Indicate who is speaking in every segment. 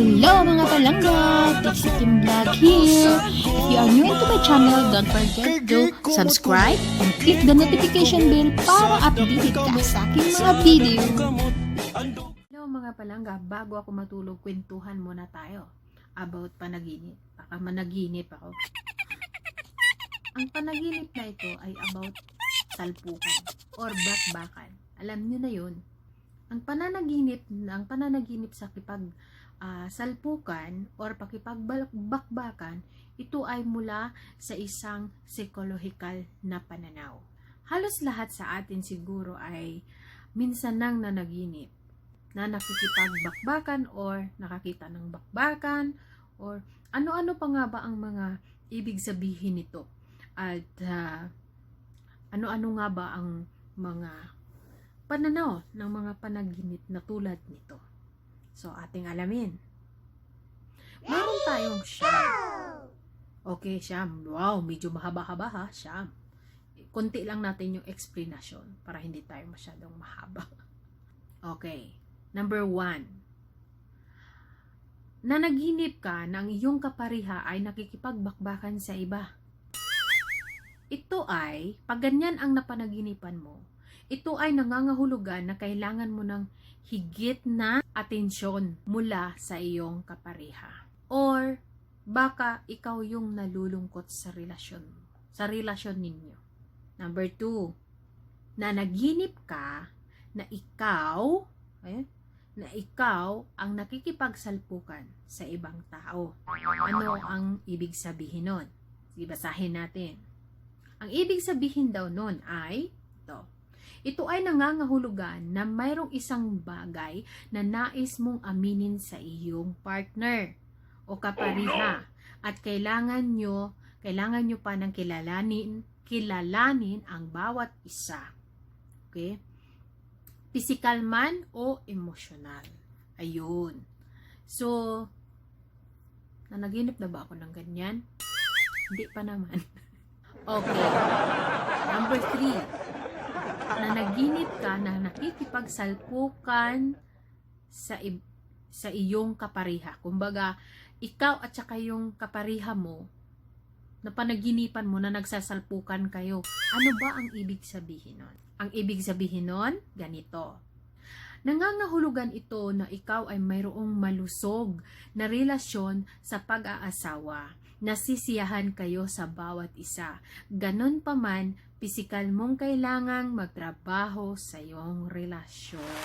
Speaker 1: Hello mga palangga! It's Kim Vlog here. If you are new to my channel, don't forget to subscribe and click the notification bell para updated ka sa aking mga video.
Speaker 2: Hello mga palangga, bago ako matulog, kwentuhan muna tayo about panaginip. Baka managinip ako. Ang panaginip na ito ay about salpukan or bakbakan. Alam niyo na yun. Ang pananaginip, ang pananaginip sa kipag ah, salpukan or pakipagbakbakan, ito ay mula sa isang psychological na pananaw. Halos lahat sa atin siguro ay minsan nang nanaginip na nakikipagbakbakan or nakakita ng bakbakan or ano-ano pa nga ba ang mga ibig sabihin nito at ah, ano-ano nga ba ang mga pananaw ng mga panaginip na tulad nito. So, ating alamin. Meron tayong siyam. Okay, siyam. Wow, medyo mahaba-haba ha, siyam. Konti lang natin yung explanation para hindi tayo masyadong mahaba. Okay. Number one. Nanaginip ka na ang iyong kapariha ay nakikipagbakbakan sa iba. Ito ay, pag ganyan ang napanaginipan mo, ito ay nangangahulugan na kailangan mo ng higit na atensyon mula sa iyong kapariha. Or, baka ikaw yung nalulungkot sa relasyon sa relasyon ninyo. Number two, nanaginip ka na ikaw, eh, na ikaw ang nakikipagsalpukan sa ibang tao. Ano ang ibig sabihin nun? Sige, basahin natin. Ang ibig sabihin daw nun ay ito. Ito ay nangangahulugan na mayroong isang bagay na nais mong aminin sa iyong partner o kapariha at kailangan nyo, kailangan nyo pa ng kilalanin, kilalanin ang bawat isa. Okay? Physical man o emotional. Ayun. So, nanaginip na ba ako ng ganyan? Hindi pa naman. Okay. Number three. Nanaginip ka na nakikipagsalpukan sa sa iyong kapariha. Kumbaga, ikaw at saka yung kapariha mo, na panaginipan mo na nagsasalpukan kayo. Ano ba ang ibig sabihin nun? Ang ibig sabihin nun, ganito. Nangangahulugan ito na ikaw ay mayroong malusog na relasyon sa pag-aasawa. Nasisiyahan kayo sa bawat isa. Ganon pa man, pisikal mong kailangang magtrabaho sa iyong relasyon.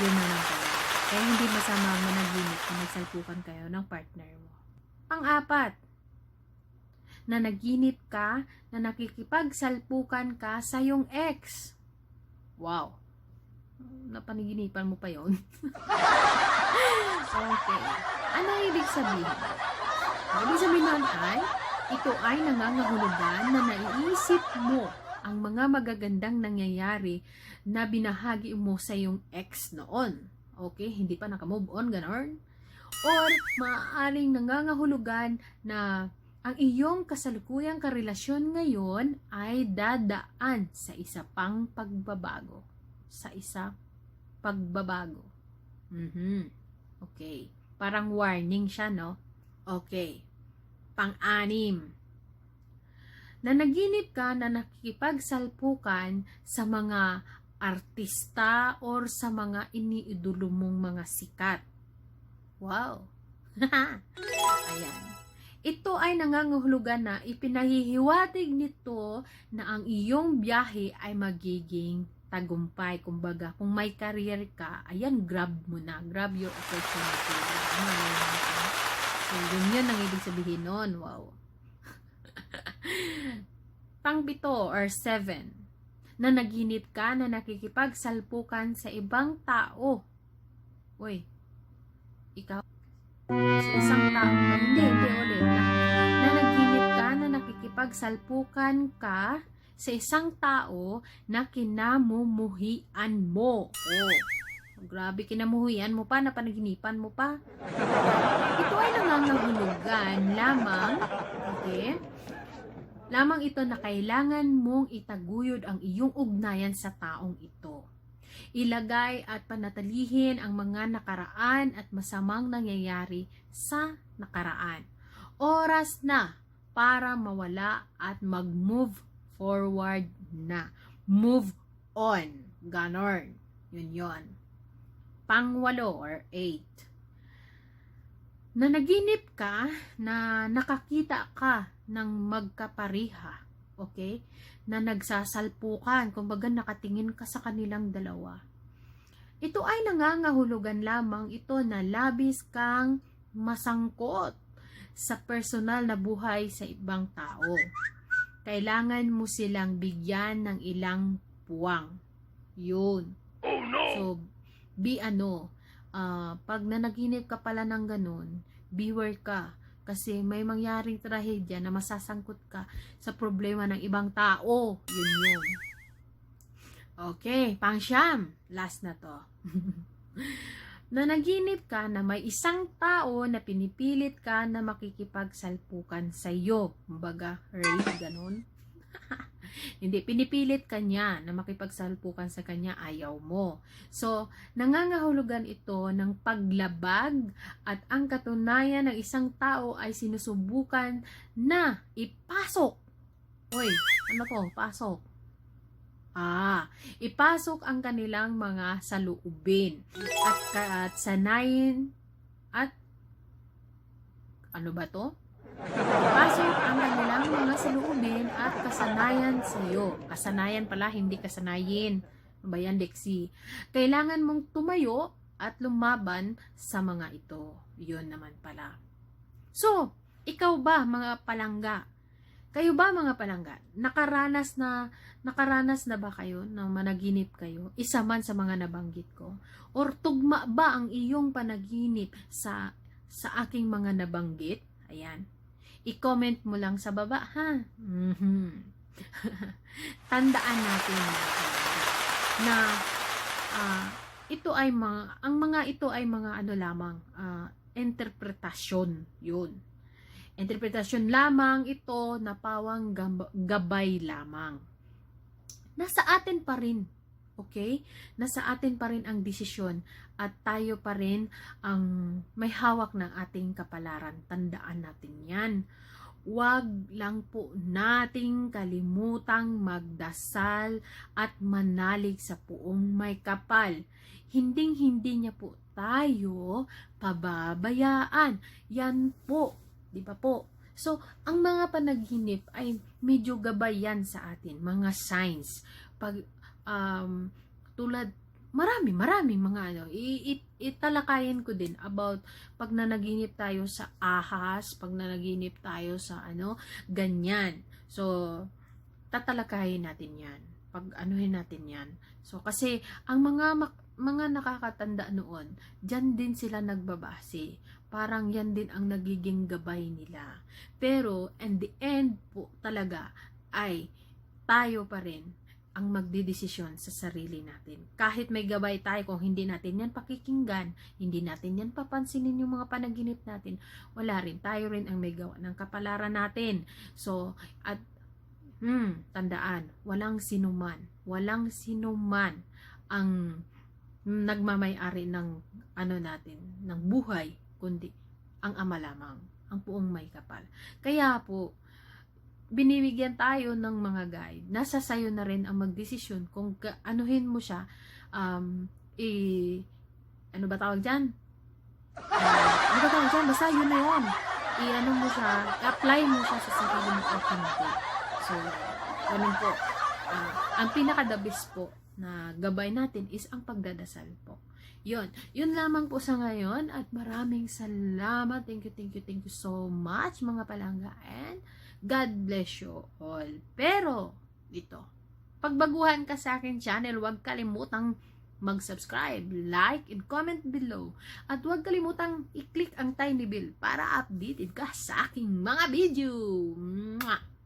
Speaker 2: Yun na lang pala. Kaya hindi masama ang managinip kung nagsalpukan kayo ng partner mo. Pang-apat, na naginip ka na nakikipagsalpukan ka sa iyong ex. Wow. Napanaginipan mo pa yon. okay. Ano ibig sabihin? Ibig sabihin nun ito ay nangangahulugan na naiisip mo ang mga magagandang nangyayari na binahagi mo sa iyong ex noon. Okay? Hindi pa nakamove on, ganon. Or, maaaring nangangahulugan na ang iyong kasalukuyang karelasyon ngayon ay dadaan sa isa pang pagbabago. Sa isa pagbabago. Mhm. Okay. Parang warning siya, no? Okay. Pang-anim. Nanaginip ka na nakikipagsalpukan sa mga artista or sa mga iniidolo mong mga sikat. Wow. Ayan. Ito ay nangangahulugan na ipinahihiwatig nito na ang iyong biyahe ay magiging tagumpay. Kumbaga, kung may career ka, ayan, grab mo na. Grab your opportunity. Ano, so, yun yun ang ibig sabihin nun. Wow. Pangpito or seven, na naginip ka na nakikipagsalpukan sa ibang tao. Uy, ikaw? Sa isang tao. Hindi, hindi ulit. Na, na naginip ka na nakikipagsalpukan ka sa isang tao na kinamumuhian mo. Oh, grabe kinamuhian mo pa, na panaginipan mo pa. Ito ay nangangahulugan lamang, okay? Lamang ito na kailangan mong itaguyod ang iyong ugnayan sa taong ito. Ilagay at panatilihin ang mga nakaraan at masamang nangyayari sa nakaraan. Oras na para mawala at mag-move forward na. Move on. Ganon. Yun yon. Pangwalo or eight. Nanaginip ka na nakakita ka ng magkapariha. Okay? Na nagsasalpukan. Kumbaga nakatingin ka sa kanilang dalawa. Ito ay nangangahulugan lamang ito na labis kang masangkot sa personal na buhay sa ibang tao. Kailangan mo silang bigyan ng ilang puwang. Yun. So, be ano, ah, pag nanaginip ka pala ng ganun, beware ka. Kasi may mangyaring trahedya na masasangkot ka sa problema ng ibang tao. Yun yun. Okay, pang siyam. Last na to. Nanaginip ka na may isang tao na pinipilit ka na makikipagsalpukan sa iyo. Kumbaga, rape, ganun. Hindi, pinipilit ka niya na makipagsalpukan sa kanya, ayaw mo. So, nangangahulugan ito ng paglabag at ang katunayan ng isang tao ay sinusubukan na ipasok. Oy, ano to? Pasok. Ah, ipasok ang kanilang mga saluubin at, at sanayin at ano ba to? Ipasok ang kanilang mga saluubin at kasanayan sa iyo. Kasanayan pala, hindi kasanayin. Ano ba? Kailangan mong tumayo at lumaban sa mga ito. Yun naman pala. So, ikaw ba mga palangga? Kayo ba mga palangga? Nakaranas na nakaranas na ba kayo na managinip kayo? Isa man sa mga nabanggit ko? Or tugma ba ang iyong panaginip sa sa aking mga nabanggit? Ayan. I-comment mo lang sa baba, ha? Mhm. Tandaan natin na ah, ito ay mga, ang mga ito ay mga ano lamang, ah, interpretasyon. Yun. Interpretasyon lamang ito na pawang gab- gabay lamang. Nasa atin pa rin. Okay? Nasa atin pa rin ang desisyon at tayo pa rin ang may hawak ng ating kapalaran. Tandaan natin yan. Huwag lang po nating kalimutang magdasal at manalig sa puong may kapal. Hinding-hindi niya po tayo pababayaan. Yan po. Di ba po? So, ang mga panaginip ay medyo gabay yan sa atin. Mga signs. Pag, um, tulad, marami, marami mga ano. It, italakayin ko din about pag nanaginip tayo sa ahas, pag nanaginip tayo sa ano, ganyan. So, tatalakayin natin yan. Pag anuhin natin yan. So, kasi, ang mga mga nakakatanda noon, dyan din sila nagbabase. Parang yan din ang nagiging gabay nila. Pero, in the end po talaga, ay tayo pa rin ang magdidesisyon sa sarili natin. Kahit may gabay tayo, kung hindi natin yan pakikinggan, hindi natin yan papansinin yung mga panaginip natin, wala rin. Tayo rin ang may gawa ng kapalaran natin. So, at Hmm, tandaan, walang sinuman, walang sinuman ang nagmamay-ari ng ano natin, ng buhay, kundi ang ama lamang, ang puong may kapal. Kaya po, binibigyan tayo ng mga guide. Nasa sayo na rin ang magdesisyon kung anuhin mo siya, um, i, ano ba tawag dyan? Ah, ano ba tawag dyan? Basta yun na yun. I-ano mo siya, apply mo siya sa sarili mo hindi. So, ganun po. Ah, ang pinaka-the po na gabay natin is ang pagdadasal po. Yun. Yun lamang po sa ngayon at maraming salamat. Thank you, thank you, thank you so much mga palangga and God bless you all. Pero, dito, pagbaguhan ka sa akin channel, huwag kalimutang mag-subscribe, like, and comment below. At huwag kalimutang i-click ang tiny bell para updated ka sa aking mga video. Mwah!